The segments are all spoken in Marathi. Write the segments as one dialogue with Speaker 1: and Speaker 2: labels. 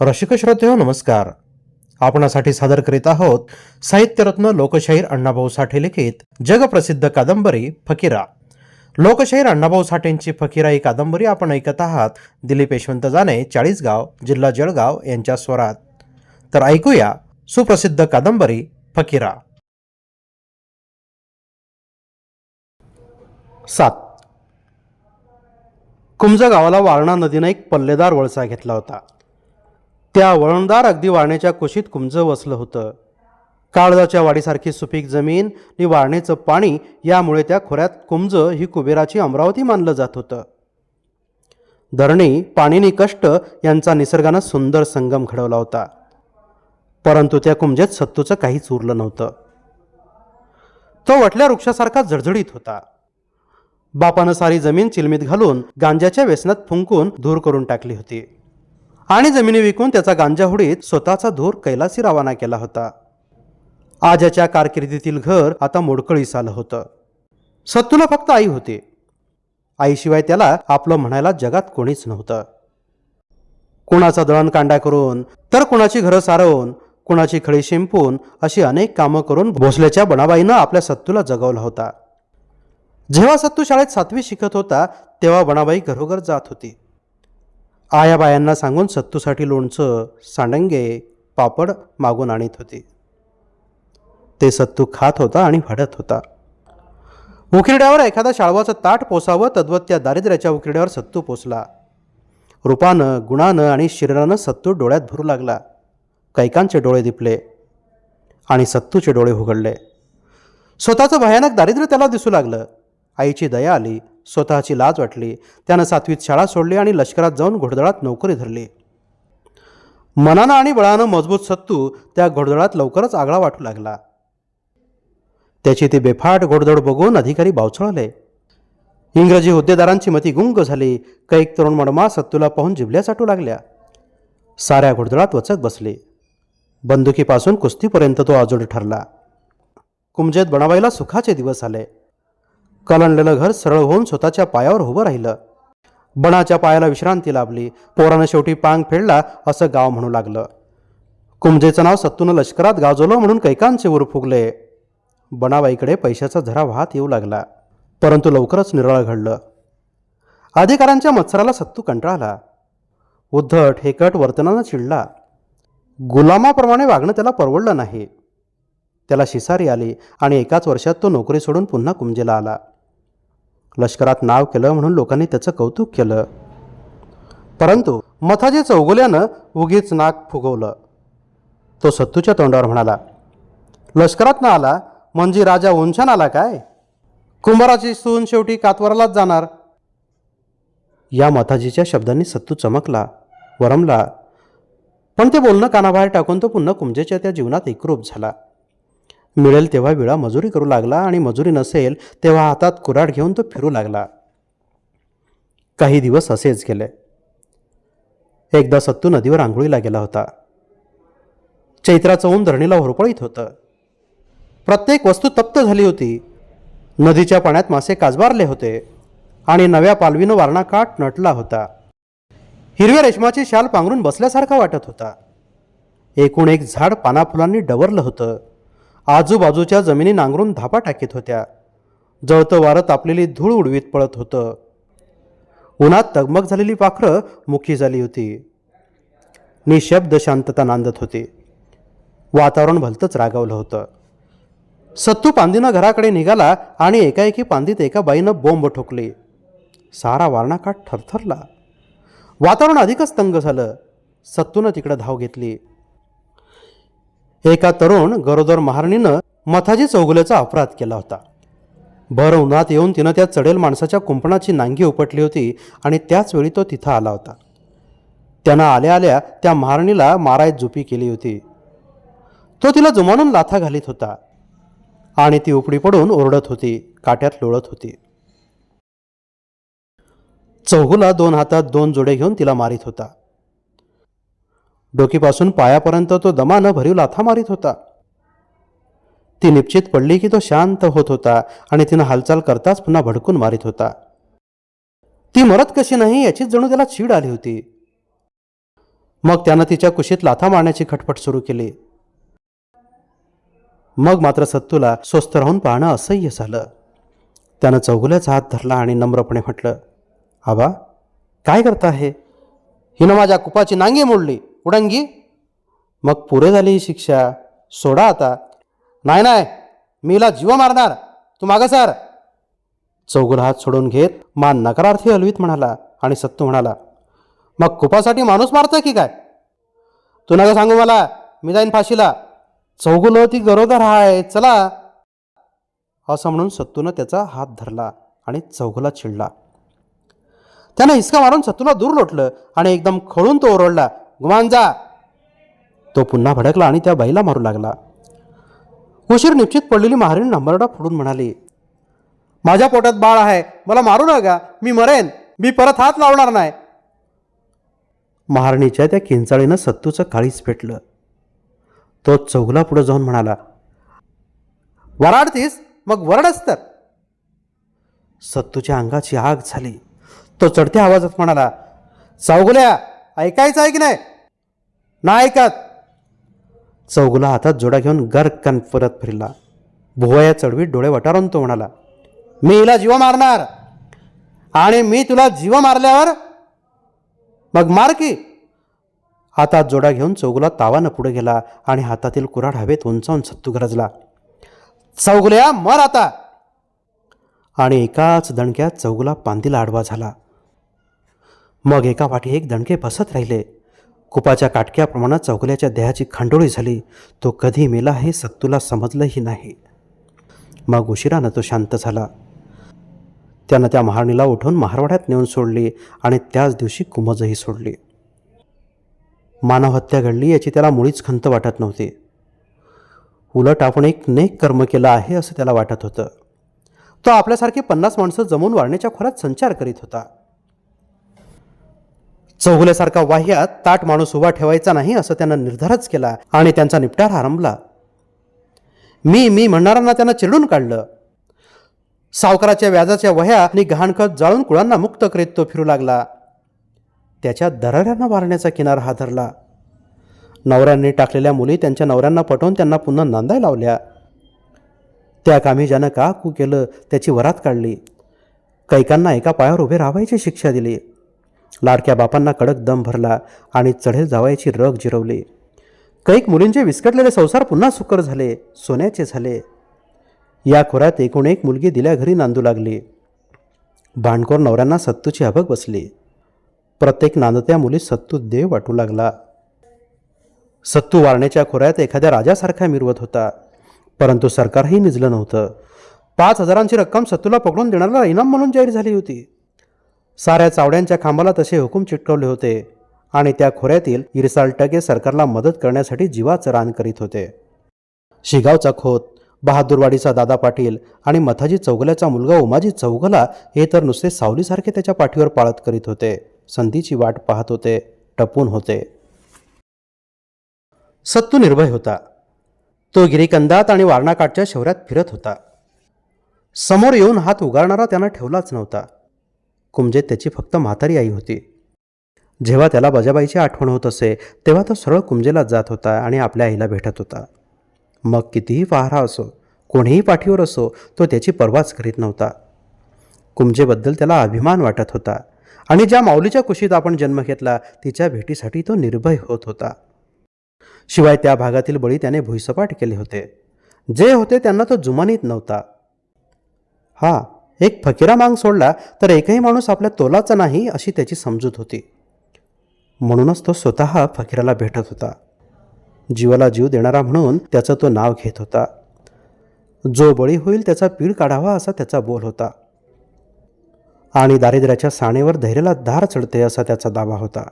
Speaker 1: रसिक श्रोते नमस्कार. आपणासाठी सादर करीत आहोत साहित्यरत्न लोकशाहीर अण्णाभाऊ साठे लिखित जगप्रसिद्ध कादंबरी फकीरा. लोकशाहीर अण्णाभाऊ साठेंची फकीरा ही कादंबरी आपण ऐकत आहात. दिलीप यशवंत जाने चाळीसगाव जिल्हा जळगाव यांच्या स्वरात. तर ऐकूया सुप्रसिद्ध कादंबरी फकीरा. सात. कुंज गावाला वारणा नदीनं एक पल्लेदार वळसा घेतला होता. त्या वळणदार अगदी वाळण्याच्या कुशीत कुंजं वसलं होतं. काळजाच्या वाडीसारखी सुपीक जमीन आणि वाळणेचं पाणी यामुळे त्या खोऱ्यात कुंज ही कुबेराची अमरावती मानलं जात होतं. धरणी पाणीनी कष्ट यांचा निसर्गानं सुंदर संगम घडवला होता. परंतु त्या कुंजेत सत्तूचं काहीच उरलं नव्हतं. तो वटल्या वृक्षासारखा झडझडीत होता. बापानं सारी जमीन चिलमीत घालून गांजाच्या व्यसनात फुंकून धूर करून टाकली होती. आणि जमिनी विकून त्याचा गांजा हुडीत स्वतःचा धूर कैलासी रवाना केला होता. आजाच्या कारकिर्दीतील घर आता मोडकळीस आलं होतं. सत्तूला फक्त आई होती. आईशिवाय त्याला आपलं म्हणायला जगात कोणीच नव्हतं. कुणाचा दळण कांडा करून तर कुणाची घरं सारवून कुणाची खळी शिंपून अशी अनेक कामं करून भोसल्याच्या बनाबाईनं आपल्या सत्तूला जगवला होता. जेव्हा सत्तू शाळेत सातवी शिकत होता तेव्हा बनाबाई घरोघर जात होती. आया बायांना सांगून सत्तूसाठी लोणचं सांडंगे पापड मागून आणीत होती. ते सत्तू खात होता आणि भडत होता. उकिरड्यावर एखादा शाळवाचं ताट पोसावं तद्वत त्या दारिद्र्याच्या उकिरड्यावर सत्तू पोचला रूपानं गुणानं आणि शरीरानं सत्तू डोळ्यात भरू लागला. कैकांचे डोळे दिपले आणि सत्तूचे डोळे उघडले. स्वतःचं भयानक दारिद्र्य त्याला दिसू लागलं. आईची दया आली. स्वतःची लाज वाटली. त्यानं सातवीत शाळा सोडली आणि लष्करात जाऊन घोडदळात नोकरी धरली. मनानं आणि बळानं मजबूत सत्तू त्या घोडदळात लवकरच आगळा वाटू लागला. त्याची ती बेफाट घोडदळ बघून अधिकारी बावचळले. इंग्रजी हुद्देदारांची मती गुंग झाली. कैक तरुण मडमा सत्तूला पाहून जिबल्या साठू लागल्या. साऱ्या घोडदळात वचक बसली. बंदुकीपासून कुस्तीपर्यंत तो अजोड ठरला. कुमजेत बनाबाईला सुखाचे दिवस आले. कलंडलेलं घर सरळ होऊन स्वतःच्या पायावर उभं राहिलं. बनाच्या पायाला विश्रांती लाभली. पोरानं शेवटी पांग फेडला असं गाव म्हणू लागलं. कुमजेचं नाव सत्तूनं लष्करात गाजवलं म्हणून कैकांचे ऊर फुगले. बनाबाईकडे पैशाचा झरा वाहत येऊ लागला. परंतु लवकरच निराळ घडलं. अधिकाऱ्यांच्या मत्सराला सत्तू कंटाळला. उद्धट हेकट वर्तनानं चिडला. गुलामाप्रमाणे वागणं त्याला परवडलं नाही. त्याला शिसारी आली आणि एकाच वर्षात तो नोकरी सोडून पुन्हा कुंजेला आला. लष्करात नाव केलं म्हणून लोकांनी त्याचं कौतुक केलं. परंतु मथाजी चौगुल्यानं उगीच नाक फुगवलं. तो सत्तूच्या तोंडावर म्हणाला लष्करात ना आला म्हणजे राजा उंछान आला काय? कुंभाराची सून शेवटी कातवरालाच जाणार. या मथाजीच्या शब्दांनी सत्तू चमकला वरमला. पण ते बोलणं कानाबाहेर टाकून तो पुन्हा कुंजेच्या त्या जीवनात एकरूप झाला. मिळेल तेव्हा विळा मजुरी करू लागला आणि मजुरी नसेल तेव्हा हातात कुऱ्हाड घेऊन तो फिरू लागला. काही दिवस असेच गेले. एकदा सत्तू नदीवर आंघोळीला गेला होता. चैत्राचं ऊन धरणीला होरपळीत होतं. प्रत्येक वस्तू तप्त झाली होती. नदीच्या पाण्यात मासे काजबारले होते आणि नव्या पालवीनं वारणा काठ नटला होता. हिरव्या रेशमाची शाल पांघरून बसल्यासारखा वाटत होता. एकूण एक झाड पानाफुलांनी डवरलं होतं. आजूबाजूच्या जमिनी नांगरून धापा टाकीत होत्या. जळतं वारं तापलेली धूळ उडवीत पळत होतं. उन्हात तगमग झालेली पाखरं मुखी झाली होती. निशब्द शांतता नांदत होती. वातावरण भलतंच रागावलं होतं. सत्तू पांदीनं घराकडे निघाला आणि एकाएकी पांदीत एका बाईनं बोंब ठोकली. सारा वारणाकाठ ठरथरला वातावरण अधिकच तंग झालं. सत्तूनं तिकडं धाव घेतली. एका तरुण गरोदर महारणीनं मथाजी चौगुल्याचा अपराध केला होता. भर उन्हात येऊन तिनं त्या चढेल माणसाच्या कुंपणाची नांगी उपटली होती आणि त्याच वेळी तो तिथं आला होता. त्यानं आल्या आल्या त्या महारणीला मारायत जुपी केली होती. तो तिला जुमानून लाथा घालीत होता आणि ती उपडी पडून ओरडत होती काट्यात लोळत होती. चौगुला दोन हातात दोन जोडे घेऊन तिला मारित होता. डोकीपासून पायापर्यंत तो दमानं भरीव लाथा मारित होता. ती निश्चित पडली की तो शांत होत होता आणि तिनं हालचाल करताच पुन्हा भडकून मारित होता. ती मरत कशी नाही याचीच जणू त्याला चीड आली होती. मग त्यानं तिच्या कुशीत लाथा मारण्याची खटपट सुरू केली. मग मात्र सत्तूला स्वस्थ राहून पाहणं असह्य झालं. त्यानं चौगुल्याचा हात धरला आणि नम्रपणे म्हटलं आबा काय करता आहे हिनं माझ्या कुपाची नांगी मोडली. उडंगी? मग पुरे झाली ही शिक्षा. सोडा आता. नाही नाही. मीला जीव मारणार. तू मागं सर. चौगुल हात सोडून घेत मान नकारार्थी हलवीत म्हणाला आणि सत्तू म्हणाला मग कुपासाठी माणूस मारतोय की काय? तू नका सांगू मला. मी जाईन फाशीला. चौगुल ती गरोदर आहे चला. असं म्हणून सत्तूनं त्याचा हात धरला आणि चौगुला चिडला. त्यानं हिसका मारून सत्तूला दूर लोटलं आणि एकदम खळून तो ओरडला गुमान जा. तो पुन्हा भडकला आणि त्या बाईला मारू लागला. उशीर निश्चित पडलेली महारीण नंबरडा फोडून म्हणाली माझ्या पोटात बाळ आहे मला मारू नका मी मरेन मी परत हात लावणार नाही. महारणीच्या त्या किंचाळीनं सत्तूचं काळीच पेटलं तो चौगला पुढे जाऊन म्हणाला वराडतीस मग वरडच तर. सत्तूच्या अंगाची आग झाली. तो चढत्या आवाजात म्हणाला चौगुल्या ऐकायचं आहे की नाही? ना ऐकत. चौगुला हातात जोडा घेऊन गरकन परत फिरला. भुवया चढवीत डोळे वटारून तो म्हणाला मी हिला जीव मारणार. आणि मी तुला जीव मारल्यावर मग मार की. हातात जोडा घेऊन चौगुला तावानं पुढे गेला आणि हातातील कुऱ्हाड हवेत उंचावून सत्तू गरजला. चौगुल्या मर आता. आणि एकाच दणक्यात चौगुला पांदीला आडवा झाला. मग एका पाठी एक दणके बसत राहिले. कुपाच्या काटक्याप्रमाणे चौकल्याच्या देहाची खांडोळी झाली. तो कधी मेला हे सत्तूला समजलंही नाही. मग उशिरानं तो शांत झाला. त्यानं त्या महारणीला उठून महारवाड्यात नेऊन सोडली आणि त्याच दिवशी कुमजही सोडली. मानवहत्या घडली याची त्याला मुळीच खंत वाटत नव्हती. उलट आपण एक नेक कर्म केलं आहे असं त्याला वाटत होतं. तो आपल्यासारखी पन्नास माणसं जमून वाढण्याच्या खोऱ्यात संचार करीत होता. चौगुल्यासारखा वाह्यात ताट माणूस उभा ठेवायचा नाही असं त्यानं निर्धारच केला आणि त्यांचा निपटार आरंभला मी मी म्हणणाऱ्यांना त्यानं चिरडून काढलं. सावकाराच्या व्याजाच्या वह्या आणि गहाणखत जाळून कुळांना मुक्त करीत तो फिरू लागला. त्याच्या दराऱ्यांना मारण्याचा किनार हा धरला. नवऱ्यांनी टाकलेल्या मुली त्यांच्या नवऱ्यांना पटवून त्यांना पुन्हा नांदाय लावल्या. त्या कामी ज्यानं का कू केलं त्याची वरात काढली. कैकांना एका पायावर उभे राहायची शिक्षा दिली. लाडक्या बापांना कडक दम भरला आणि चढेल जावायची रग जिरवली. कैक मुलींचे विस्कटलेले संसार पुन्हा सुकर झाले सोन्याचे झाले. या खोऱ्यात एकूण एक मुलगी दिल्या घरी नांदू लागली. भांडखोर नवऱ्यांना सत्तूची हबक बसली. प्रत्येक नांदत्या मुली सत्तू देव वाटू लागला. सत्तू वारण्याच्या खोऱ्यात एखाद्या राजासारखा मिरवत होता. परंतु सरकारही निजलं नव्हतं. पाच हजारांची रक्कम सत्तूला पकडून देणारा इनाम म्हणून जाहीर झाली होती. साऱ्या चावड्यांच्या खांबाला तसे हुकूम चिटकवले होते आणि त्या खोऱ्यातील इरसाल टगे सरकारला मदत करण्यासाठी जीवाचं रान करीत होते. शिगावचा खोत बहादूरवाडीचा दादा पाटील आणि मथाजी चौगल्याचा मुलगा उमाजी चौगला हे तर नुसते सावलीसारखे त्याच्या पाठीवर पाळत करीत होते. संधीची वाट पाहत होते टपून होते. सत्तू निर्भय होता. तो गिरीकंदात आणि वारणाकाठच्या शहरात फिरत होता. समोर येऊन हात उगारणारा त्यानं ठेवलाच नव्हता. कुमजे त्याची फक्त म्हातारी आई होती. जेव्हा त्याला बजाबाईची आठवण होत असे तेव्हा तो सरळ कुमजेला जात होता आणि आपल्या आईला भेटत होता. मग कितीही पहारा असो कोणीही पाठीवर असो तो त्याची पर्वाच करीत नव्हता. कुमजेबद्दल त्याला अभिमान वाटत होता आणि ज्या माऊलीच्या कुशीत आपण जन्म घेतला तिच्या भेटीसाठी तो निर्भय होत होता. शिवाय त्या भागातील बळी त्याने भुईसपाट केले होते. जे होते त्यांना तो जुमानीत नव्हता. हा एक फकीरा मांग सोडला तर एकही माणूस आपल्या तोलाचा नाही अशी त्याची समजूत होती. म्हणूनच तो स्वतः फकीराला भेटत होता. जीवाला जीव देणारा म्हणून त्याचं तो नाव घेत होता. जो बळी होईल त्याचा पीळ काढावा असा त्याचा बोल होता. आणि दारिद्र्याच्या साणेवर धैर्याला दार चढते असा त्याचा दावा होता.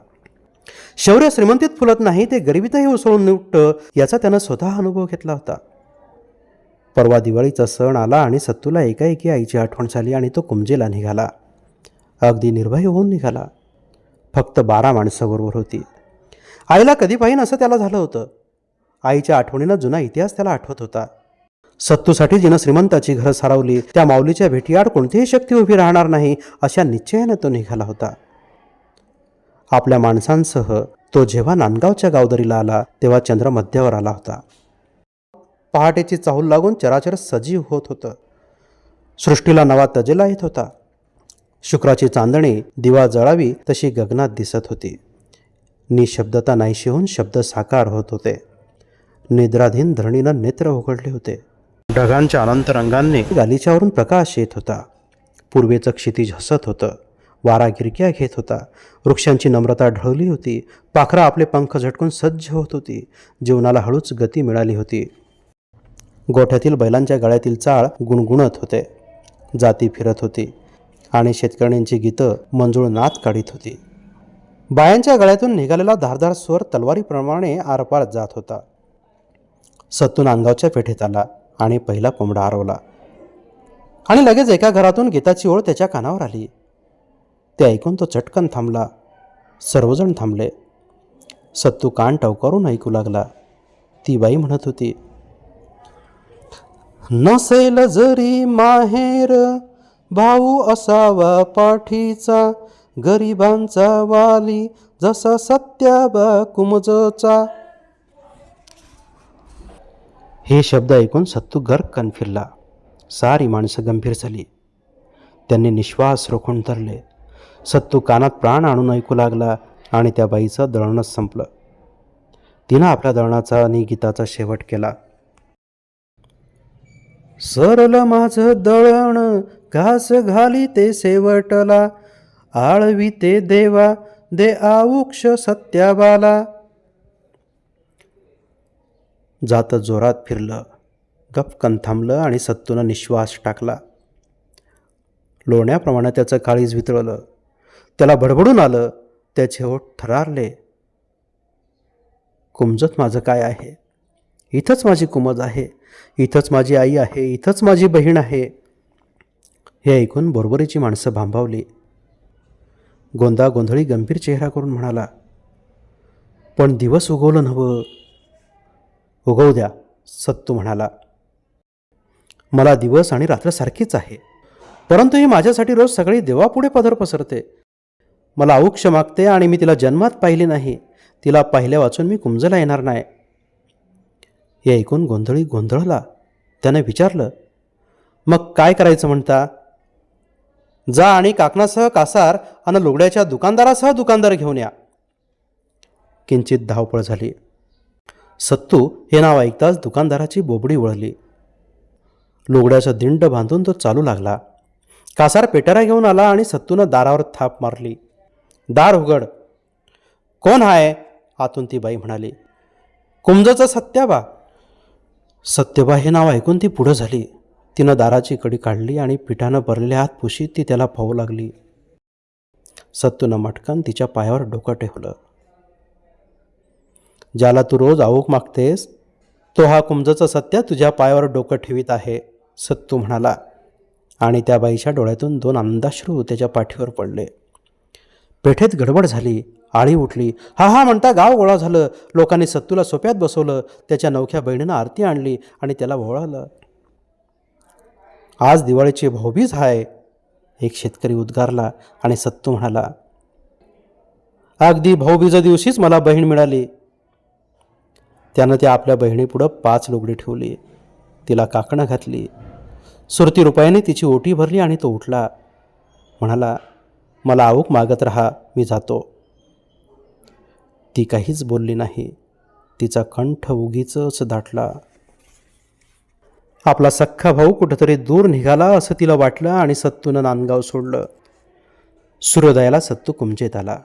Speaker 1: शौर्य श्रीमंतीत फुलत नाही ते गरिबीतही उसळून निवटतं याचा त्यानं स्वतः अनुभव घेतला होता. परवा दिवाळीचा सण आला आणि सत्तूला एकाएकी आईची आठवण झाली आणि तो कुमजेला निघाला. अगदी निर्भय होऊन निघाला. फक्त बारा माणसं बरोबर होती. आईला कधी पाहिन असं त्याला झालं होतं. आईच्या आठवणीनं जुना इतिहास त्याला आठवत होता. सत्तूसाठी जिनं श्रीमंताची घरं सारवली त्या माऊलीच्या भेटीआड कोणतीही शक्ती उभी राहणार नाही अशा निश्चयानं तो निघाला होता. आपल्या माणसांसह तो जेव्हा नांदगावच्या गावदरीला आला तेव्हा चंद्र मध्यावर आला होता. पहाटेची चाहूल लागून चराचर सजीव होत होतं. सृष्टीला नवा तजेला येत होता. शुक्राची चांदणी दिवा जळावी तशी गगनात दिसत होती. निशब्दता नाहीशी होऊन शब्द साकार होत होते. निद्राधीन धरणीनं नेत्र उघडले होते. ढगांच्या अनंत रंगांनी गालीच्यावरून प्रकाश येत होता. पूर्वेचं क्षितिज हसत होतं. वारा गिरक्या घेत होता. वृक्षांची नम्रता ढळली होती. पाखरा आपले पंख झटकून सज्ज होत होती. जीवनाला हळूच गती मिळाली होती. गोठ्यातील बैलांच्या गळ्यातील चाळ गुणगुणत होते. जाती फिरत होती आणि शेतकऱ्यांची गीतं मंजूळ नात काढीत होती. बायांच्या गळ्यातून निघालेला धारदार स्वर तलवारीप्रमाणे आरपार जात होता. सत्तू नांदगावच्या पेठेत आला आणि पहिला कोंबडा आरवला. आणि लगेच एका घरातून गीताची ओळ त्याच्या कानावर आली. ते ऐकून तो चटकन थांबला. सर्वजण थांबले. सत्तू कान टवकारून ऐकू लागला. ती बाई म्हणत होती नसेल जरी माहेर भाऊ असावा पाठीचा गरिबांचा वाली जसा सत्याबा कुमजचा. हे शब्द ऐकून सत्तू गर्कन फिरला. सारी माणसं गंभीर झाली. त्यांनी निश्वास रोखून धरले. सत्तू कानात प्राण आणून ऐकू लागला आणि त्या बाईचं दळणच संपलं. तिनं आपल्या दळणाचा आणि गीताचा शेवट केला. सरल माझं दळण घास घाली ते शेवटला आळवी ते देवा दे आऊक्ष सत्याबाला. जात जोरात फिरलं. गपकन थांबलं आणि सत्तूनं निश्वास टाकला. लोण्याप्रमाणे त्याचं काळीज वितळलं. त्याला भडबडून आलं. त्याचे ओठ थरारले. कुमजत माझं काय आहे? इथंच माझी कुमज आहे. इथंच माझी आई आहे इथंच माझी बहीण आहे. हे ऐकून बरोबरीची माणसं भांबावली. गोंदा गोंधळी गंभीर चेहरा करून म्हणाला पण दिवस उगवलं नवं उगवू द्या सत्तू म्हणाला. मला दिवस आणि रात्र सारखीच आहे. परंतु ही माझ्यासाठी रोज सगळी देवापुढे पदर पसरते. मला औक्ष मागते आणि मी तिला जन्मात पाहिले नाही. तिला पाहिल्या वाचून मी कुंजला येणार नाही. हे ऐकून गोंधळी गोंधळला. त्यानं विचारलं मग काय करायचं म्हणता? जा आणि काकणासह कासार आणि लुगड्याच्या दुकानदारासह दुकानदार घेऊन या. किंचित धावपळ झाली. सत्तू हे नाव ऐकताच दुकानदाराची बोबडी वळली. लुगड्याचं दिंड बांधून तो चालू लागला. कासार पेटारा घेऊन आला आणि सत्तूनं दारावर थाप मारली. दार उघड. कोण आहे आतून ती बाई म्हणाली. कुंजचं सत्याबा सत्यबा हे नाव ऐकून ती पुढं झाली. तिनं दाराची कडी काढली आणि पिठानं भरलेल्या हात पुशीत ती त्याला पाहू लागली. सत्तूनं मटकन तिच्या पायावर डोकं ठेवलं. ज्याला तू रोज आवूक मागतेस तो हा कुंजचा सत्या तुझ्या पायावर डोकं ठेवीत आहे सत्तू म्हणाला. आणि त्या बाईच्या डोळ्यातून दोन आनंदाश्रू त्याच्या पाठीवर पडले. पेठेत गडबड झाली आळी उठली. हा हा म्हणता गाव गोळा झालं. लोकांनी सत्तूला सोप्यात बसवलं. त्याच्या नवख्या बहिणीनं आरती आणली आणि त्याला ओळालं आज दिवाळीची भाऊबीज आहे एक शेतकरी उद्गारला आणि सत्तू म्हणाला अगदी भाऊबीजा दिवशीच मला बहीण मिळाली. त्यानं त्या आपल्या बहिणीपुढं पाच लुगडी ठेवली. तिला काकणं घातली. सुरती रुपयाने तिची ओटी भरली आणि तो उठला. म्हणाला मला आवूक मागत राहा मी जातो. ती काहीच बोलली नाही. तिचा कंठ उगीचच दाटला. आपला सख्खा भाऊ कुठंतरी दूर निघाला असं तिला वाटलं आणि सत्तूनं नांदगाव सोडलं. सूर्योदयाला सत्तू कुमचेत आला.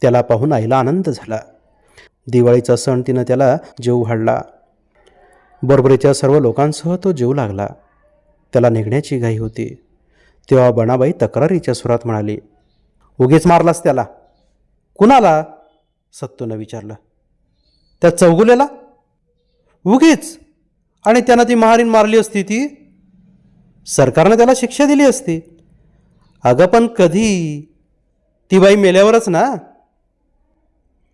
Speaker 1: त्याला पाहून आईला आनंद झाला. दिवाळीचा सण तिनं त्याला जेव हाडला. बरोबरीच्या सर्व लोकांसह तो जेऊ लागला. त्याला निघण्याची घाई होती. तेव्हा बनाबाई तक्रारीच्या सुरात म्हणाली उगीच मारलास त्याला. कुणाला? सत्तूनं विचारलं. त्या चौगुलेला? उगीच. आणि त्यानं ती महारीन मारली असती ती? सरकारनं त्याला शिक्षा दिली असती. अगं पण कधी? ती बाई मेल्यावरच ना?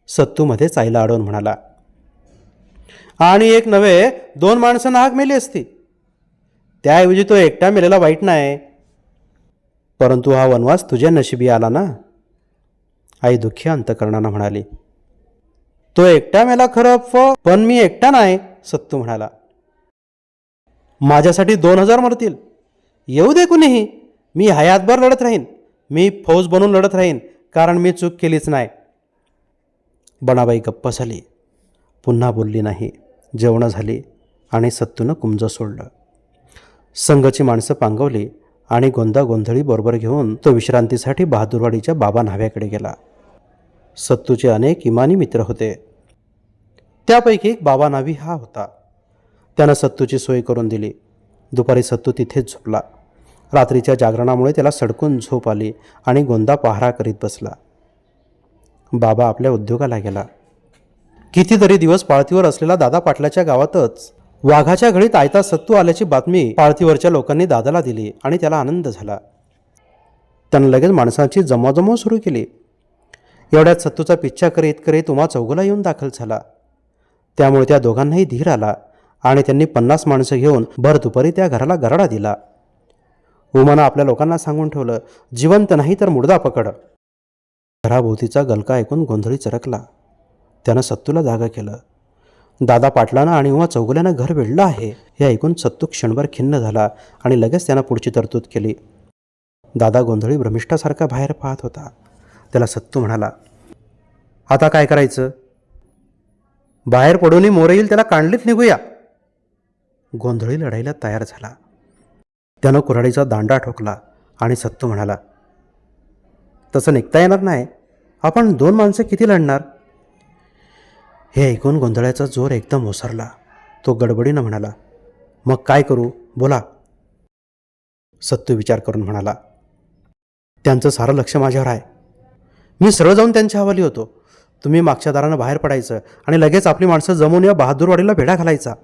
Speaker 1: सत्तूमध्येच आईला अडवून म्हणाला. आणि एक नव्हे दोन माणसं नाहक मेली असती. त्याऐवजी तो एकटा मेलेला वाईट नाही. परंतु हा वनवास तुझ्या नशिबी आला ना? आई दुःखी अंतकरणानं म्हणाली तो एकटा मेला खरं फ पण मी एकटा नाही सत्तू म्हणाला. माझ्यासाठी दोन हजार मरतील. येऊ दे कुणीही. मी हयातभर लढत राहीन. मी फौज बनून लढत राहीन कारण मी चूक केलीच नाही. बनाबाई गप्प झाली. पुन्हा बोलली नाही. जेवणं झाली आणि सत्तूनं कुंज सोडलं. संघची माणसं पांगवली. आणि गोंदा गोंधळी बरोबर घेऊन तो विश्रांतीसाठी बहादूरवाडीच्या बाबा न्हाव्याकडे गेला. सत्तूचे अनेक इमानी मित्र होते. त्यापैकी एक बाबा नावी हा होता. त्यानं सत्तूची सोय करून दिली. दुपारी सत्तू तिथेच झोपला. रात्रीच्या जागरणामुळे त्याला सडकून झोप आली आणि गोंदा पहारा करीत बसला. बाबा आपल्या उद्योगाला गेला. कितीतरी दिवस पाळतीवर असलेला दादा पाटलाच्या गावातच वाघाच्या घडीत आयता सत्तू आल्याची बातमी पाळतीवरच्या लोकांनी दादाला दिली आणि त्याला आनंद झाला. त्यानं लगेच माणसांची जमाजमाव सुरू केली. एवढ्यात सत्तूचा पिच्छा करीत करीत उमा चौघला येऊन दाखल झाला. त्यामुळे त्या दोघांनाही धीर आला आणि त्यांनी पन्नास माणसं घेऊन भर दुपारी त्या घराला गराडा दिला. उमानं आपल्या लोकांना सांगून ठेवलं जिवंत नाही तर मुडदा पकड. घराभोवतीचा गलका ऐकून गोंधळी चरकला. त्यानं सत्तूला जागा केलं. दादा पाटलानं आणि उमा चौगुल्यानं घर वेढलं आहे हे ऐकून सत्तू क्षणभर खिन्न झाला आणि लगेच त्यानं पुढची तरतूद केली. दादा गोंधळी भ्रमिष्ठासारखा बाहेर पाहत होता. त्याला सत्तू म्हणाला आता काय करायचं? बाहेर पडूनही मोर येईल त्याला कांडलीत निघूया. गोंधळी लढाईला तयार झाला. त्यानं कुऱ्हाडीचा दांडा ठोकला आणि सत्तू म्हणाला तसं निघता येणार नाही. आपण दोन माणसं किती लढणार? हे ऐकून गोंधळाचा जोर एकदम ओसरला. तो गडबडीनं म्हणाला मग काय करू? बोला. सत्तू विचार करून म्हणाला त्यांचं सारं लक्ष माझ्यावर आहे. मी सरळ जाऊन त्यांच्या हवाली होतो. तुम्ही मागच्या दारानं बाहेर पडायचं आणि लगेच आपली माणसं जमून या बहादूरवाडीला भेडा घालायचा.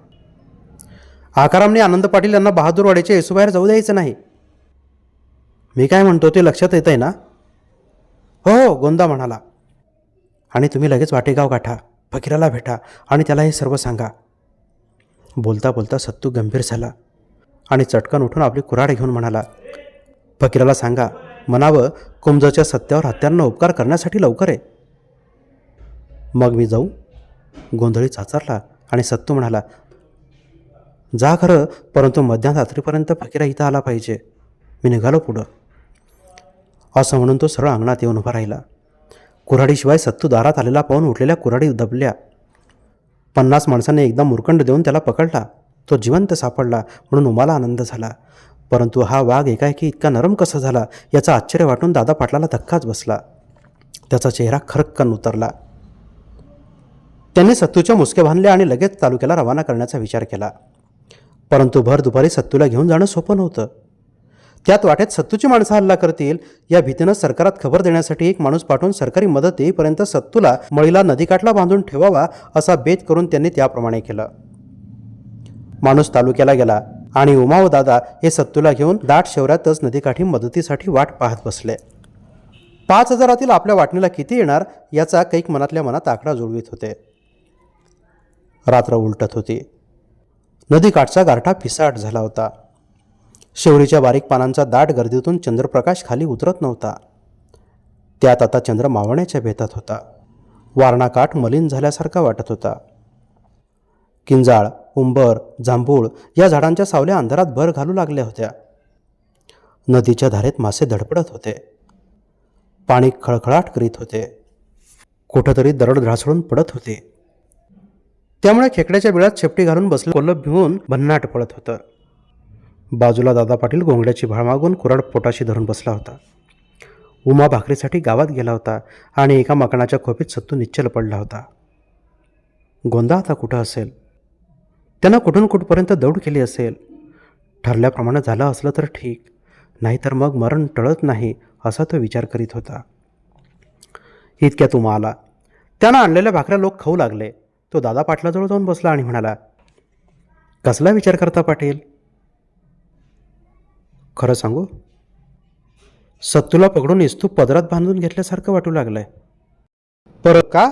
Speaker 1: आकारामने आनंद पाटील यांना बहादूरवाडीच्या येसूबाहेर जाऊ द्यायचं नाही. मी काय म्हणतो ते लक्षात येत आहे ना? हो हो गोंदा म्हणाला आणि तुम्ही लगेच वाटेगाव गाठा. फकीराला भेटा आणि त्याला हे सर्व सांगा. बोलता बोलता सत्तू गंभीर झाला आणि चटकन उठून आपली कुऱ्हाड घेऊन म्हणाला फकीराला सांगा म्हणावं कुंजच्या सत्यावर हत्यांना उपकार करण्यासाठी लवकर आहे. मग मी जाऊ गोंधळी चाचरला आणि सत्तू म्हणाला जा खरं परंतु मध्यरात्रीपर्यंत फकीरा इथं आला पाहिजे. मी निघालो पुढं. असं म्हणून तो सरळ अंगणात येऊन उभा राहिला. कुऱ्हाडीशिवाय सत्तू दारात आलेला पाहून उठलेल्या कुऱ्हाडी दबल्या. पन्नास माणसांनी एकदा मुरकंड देऊन त्याला पकडला. तो जिवंत सापडला म्हणून उमाला आनंद झाला. परंतु हा वाघ एकाएकी इतका नरम कसा झाला याचा आश्चर्य वाटून दादा पाटलाला धक्काच बसला. त्याचा चेहरा खरक्कन उतरला. त्यांनी सत्तूच्या मुसके बांधले आणि लगेच तालुक्याला रवाना करण्याचा विचार केला. परंतु भर दुपारी सत्तूला घेऊन जाणं सोपं नव्हतं. त्यात वाटेत सत्तूची माणसं हल्ला करतील या भीतीनं सरकारात खबर देण्यासाठी एक माणूस पाठवून सरकारी मदत येईपर्यंत सत्तूला मळीला नदीकाठला बांधून ठेवावा असा बेत करून त्यांनी त्याप्रमाणे केलं. माणूस तालुक्याला गेला आणि उमाव दादा हे सत्तूला घेऊन दाट शहरातच नदीकाठी मदतीसाठी वाट पाहत बसले. पाच हजारातील आपल्या वाटणीला किती येणार याचा कैक मनातल्या मनात आकडा जुळवीत होते. रात्र उलटत होती. नदीकाठचा गारठा पिसाट झाला होता. शेवळीच्या बारीक पानांचा दाट गर्दीतून चंद्रप्रकाश खाली उतरत नव्हता. त्यात आता चंद्र मावण्याच्या बेतात होता. वारणा काठ मलिन झाल्यासारखा वाटत होता. किंजाळ उंबर जांभूळ या झाडांच्या सावल्या अंधारात भर घालू लागल्या होत्या. नदीच्या धारेत मासे धडपडत होते. पाणी खळखळाट करीत होते. कुठंतरी दरड ढासळून पडत होते. त्यामुळे खेकड्याच्या बिळात शेपटी घालून बसलं कोल्लभ भिवून भन्नाट पडत होतं. बाजूला दादा पाटील गोंगड्याची भाळ मागून कुराड पोटाशी धरून बसला होता. उमा भाकरीसाठी गावात गेला होता आणि एका मकानाच्या खोपीत सत्तू निश्चल पडला होता. गोंदा आता कुठं असेल? त्यानं कुठून कुठपर्यंत दौड केली असेल? ठरल्याप्रमाणे झालं असलं तर ठीक नाहीतर मग मरण टळत नाही असा तो विचार करीत होता. इतक्यात उमा आला. त्यानं आणलेल्या भाकऱ्या लोक खाऊ लागले. तो दादा पाटलाजवळ जाऊन बसला आणि म्हणाला कसला विचार करता पाटील? खरं सांगू? सत्तूला पकडून इस्तू पदरात बांधून घेतल्यासारखं वाटू लागलंय. परत का?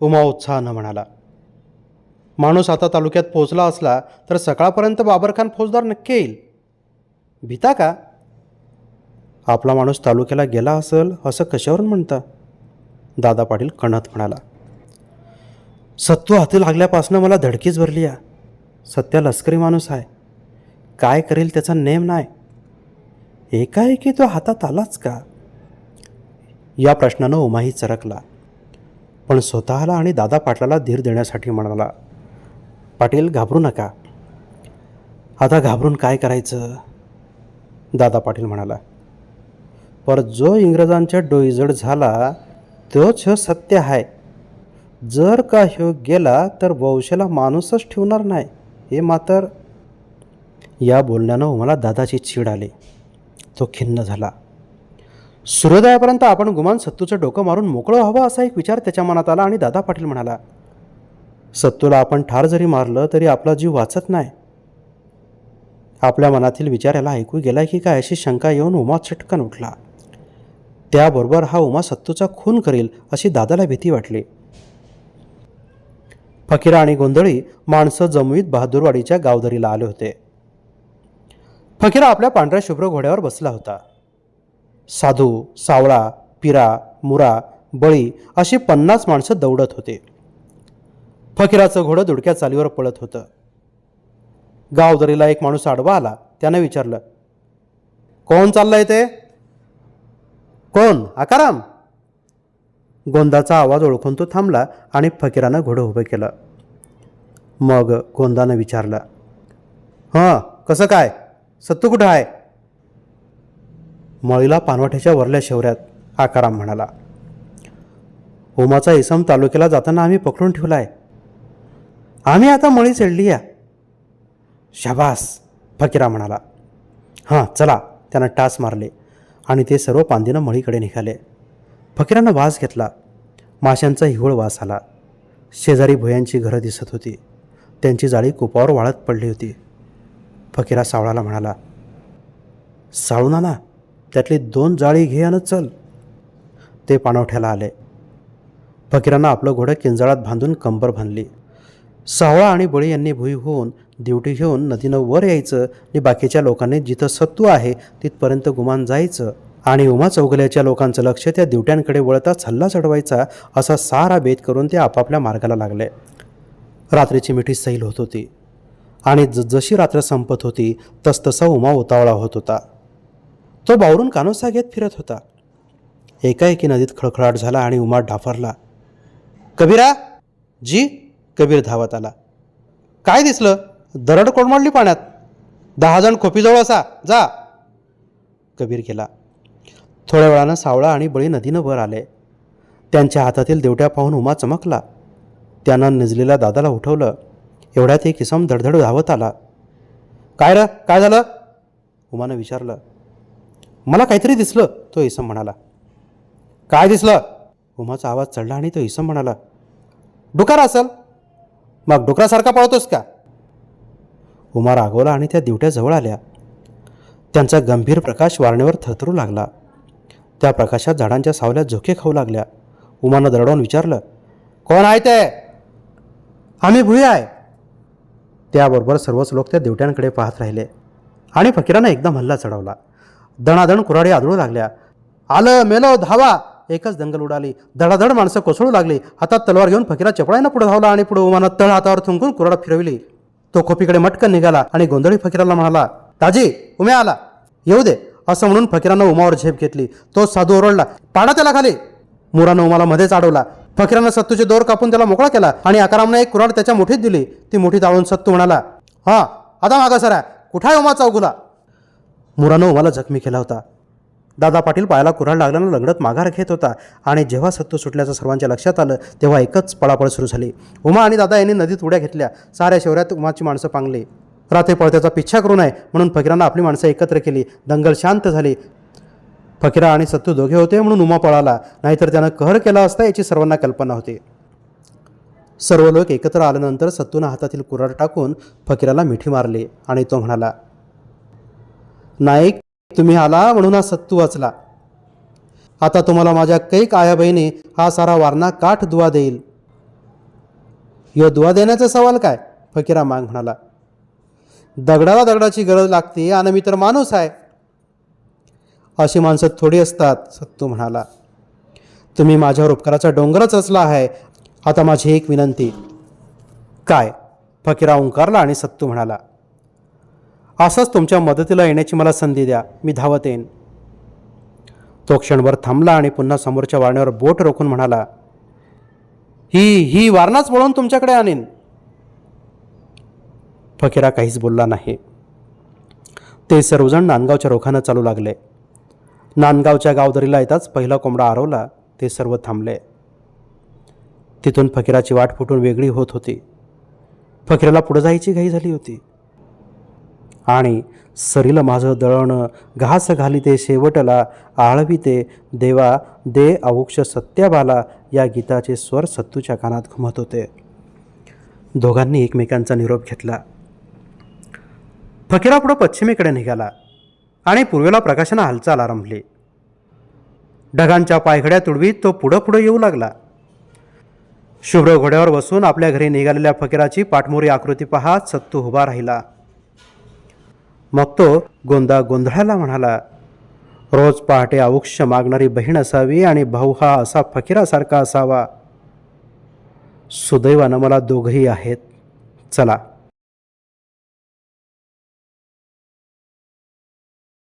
Speaker 1: उमा उत्साहानं म्हणाला. माणूस आता तालुक्यात पोचला असला तर सकाळपर्यंत बाबरखान फौजदार नक्की येईल. भीता का? आपला माणूस तालुक्याला गेला असेल असं कशावरून म्हणता? दादा पाटील कणत म्हणाला. सत्तू हाती लागल्यापासनं मला धडकीच भरली या सत्या लष्करी माणूस आहे. काय करेल त्याचा नेम नाही. एकाएकी तो हातात आलाच का? या प्रश्नानं उमाही चरकला. पण स्वतःला आणि दादा पाटलाला धीर देण्यासाठी म्हणाला पाटील घाबरू नका. आता घाबरून काय करायचं? दादा पाटील म्हणाला पर जो इंग्रजांच्या डोईजड झाला तोच ह्यो सत्य आहे जर का ह्यो गेला तर वंशेला माणूसच ठेवणार नाही. हे मात्र. या बोलण्यानं उमाला दादाची चीड आली. तो खिन्न झाला. सूर्योदयापर्यंत आपण गुमान सत्तूचं डोकं मारून मोकळं व्हावं असा एक विचार त्याच्या मनात आला आणि दादा पाटील म्हणाला सत्तूला आपण ठार जरी मारलं तरी आपला जीव वाचत नाही. आपल्या मनातील विचार याला ऐकू गेला की काय अशी शंका येऊन उमा चटकन उठला. त्याबरोबर हा उमा सत्तूचा खून करेल अशी दादाला भीती वाटली. फकीरा आणि गोंधळी माणसं जमवीत बहादूरवाडीच्या गावदरीला आले होते. फकीरा आपल्या पांढऱ्या शुभ्र घोड्यावर बसला होता. साधू सावळा पिरा मुरा बळी अशी पन्नास माणसं दौडत होते. फकीराचं घोडं दुडक्या चालीवर पळत होतं. गावदरीला एक माणूस आडवा आला. त्यानं विचारलं कोण चाललंय ते? कोण? आकाराम? गोंदाचा आवाज ओळखून तो थांबला आणि फकीरानं घोडं उभं केलं. मग गोंदानं विचारलं हां कसं काय? सत्तू कुठं आहे? मळीला पानवठ्याच्या वरल्या शेवऱ्यात आकाराम म्हणाला. ओमाचा इसम तालुक्याला जाताना आम्ही पकडून ठेवला आहे आम्ही आता मळी चढली या शाबास फकीरा म्हणाला. हां चला त्यानं टास मारले आणि ते सर्व पांदीनं मळीकडे निघाले. फकीरानं वास घेतला. माशांचा हिवळ वास आला. शेजारी भुयांची घरं दिसत होती. त्यांची जाळी कुपावर वाळत पडली होती. फकीरा सावळाला म्हणाला साळूना नाना त्यातली दोन जाळी घे आणि चल. ते पाणवठ्याला आले. फकीरानं आपलं घोडं किंजाळात बांधून कंबर बांधली. सावळा आणि बळी यांनी भुई होऊन दिवटी घेऊन नदीनं वर यायचं आणि बाकीच्या लोकांनी जिथं सत्तू आहे तिथपर्यंत गुमान जायचं आणि उमा चौगल्याच्या लोकांचं लक्ष त्या दिवट्यांकडे वळताच हल्ला चढवायचा असा सारा बेत करून ते आपापल्या मार्गाला लागले. रात्रीची मिठी सैल होत होती. आणि जशी रात्र संपत होती तसतसा उमा उतावळा होत होता. तो बावरून कानोसा घेत फिरत होता. एकाएकी नदीत खळखळाट झाला आणि उमा ढाफरला कबीरा जी कबीर धावत आला. काय दिसलं? दरड कोडमडली पाण्यात? दहा जण खोपीजवळ असा जा. कबीर गेला. थोड्या वेळानं सावळा आणि बळी नदीनं वर आले. त्यांच्या हातातील देवट्या पाहून उमा चमकला. त्यानं निजलेल्या दादाला उठवलं. एवढ्यात एक इसम धडधड धावत आला. काय र? काय झालं? उमानं विचारलं. मला काहीतरी दिसलं तो इसम म्हणाला. काय दिसलं? उमाचा आवाज चढला आणि तो इसम म्हणाला. डुकार असल. मग डुकरासारखा पळतोस का? उमा रागवला आणि त्या दिवट्या जवळ आल्या. त्यांचा गंभीर प्रकाश वारणेवर थरथरू लागला. त्या प्रकाशात झाडांच्या सावल्या झोके खाऊ लागल्या. उमानं दरडवून विचारलं कोण आहे ते? आम्ही भुई आहे त्याबरोबर सर्वच लोक त्या देवट्यांकडे पाहत राहिले. आणि फकीरानं एकदम हल्ला चढवला. दणादण कुऱ्हाडी आदळू लागल्या. आलं मेलो धावा! एकच दंगल उडाली. धडाधड माणसं कोसळू लागली. हातात तलवार घेऊन फकीरा चपळाईनं पुढे धावला आणि पुढे उमानात तळ हातावर थुंकून कुऱ्हाड फिरविली. तो खोपीकडे मटकन निघाला आणि गोंधळी फकीराला म्हणाला ताजी उम्या आला. येऊ दे असं म्हणून फकीरानं उमावर झेप घेतली. तो साधू ओरडला पाडा त्याला खाली. मुरानं उमाला मध्येच अडवला. फकीरानं सत्तूचे दोर कापून त्याला मोकळा केला आणि आकारामनं एक कुऱ्हाड त्याच्या मुठीत दिली. ती मुठी ताळून सत्तू म्हणाला हा आता मागा सरा. कुठा आहे उमा चौगुला? मुरानं उमाला जखमी केला होता. दादा पाटील पायाला कुऱ्हाड लागल्यानं लंगडत माघार घेत होता आणि जेव्हा सत्तू सुटल्याचं सर्वांच्या लक्षात आलं तेव्हा एकच पळापळ सुरू झाली. उमा आणि दादा यांनी नदीत उड्या घेतल्या. साऱ्या शहरात उमाची माणसं पांगली. रात्री पळत्याचा पिच्छा करू नये म्हणून फकीरानं आपली माणसं एकत्र केली. दंगल शांत झाली. फकीरा आणि सत्तू दोघे होते म्हणून उमा पळाला. नाहीतर त्यानं कहर केला असता याची सर्वांना कल्पना होती. सर्व लोक एकत्र आल्यानंतर सत्तूनं हातातील कुऱ्हाड टाकून फकीराला मिठी मारली आणि तो म्हणाला नाईक तुम्ही आला म्हणून हा सत्तू वाचला. आता तुम्हाला माझ्या कैक आया बहिणी हा सारा वारणा काठ दुवा देईल. यो दुवा देण्याचा सवाल काय? फकीरा मांग म्हणाला दगडाला दगडाची गरज लागते आणि मी तर माणूस आहे. अशी माणसं थोडी असतात सत्तू म्हणाला. तुम्ही माझ्यावर उपकाराचा डोंगरच रचला आहे आता माझी एक विनंती. काय? फकीरा ओंकारला आणि सत्तू म्हणाला. असंच तुमच्या मदतीला येण्याची मला संधी द्या मी धावत येईन. तो क्षणभर थांबला आणि पुन्हा समोरच्या वारण्यावर बोट रोखून म्हणाला ही ही वारणाच वळून तुमच्याकडे आणीन. फकीरा काहीच बोलला नाही. ते सर्वजण नांदगावच्या रोखानं चालू लागले. नांदगावच्या गावदरीला येताच पहिला कोंबडा आरवला ते सर्व थांबले. तिथून फकीराची वाट फुटून वेगळी होत होती. फकीराला पुढे जायची घाई झाली होती. आणि सरीला माझं दळण घास घाली ते शेवटला आळवी ते देवा दे अवुक्ष सत्याबाला या गीताचे स्वर सत्तूच्या कानात घुमत होते. दोघांनी एकमेकांचा निरोप घेतला. फकीरा पुढं पश्चिमेकडे निघाला. आणि पूर्वेला प्रकाशानं हालचाल आरंभली. ढगांच्या पायघड्या तुडवीत तो पुढं पुढं येऊ लागला. शुभ्र घोड्यावर बसून आपल्या घरी निघालेल्या फकीराची पाठमोरी आकृती पाहत सत्तू उभा राहिला. मग तो गोंदा गोंधळाला म्हणाला रोज पहाटे अवुक्ष मागणारी बहीण असावी आणि भाऊ हा असा फकीरासारखा असावा. सुदैवानं मला दोघंही आहेत. चला.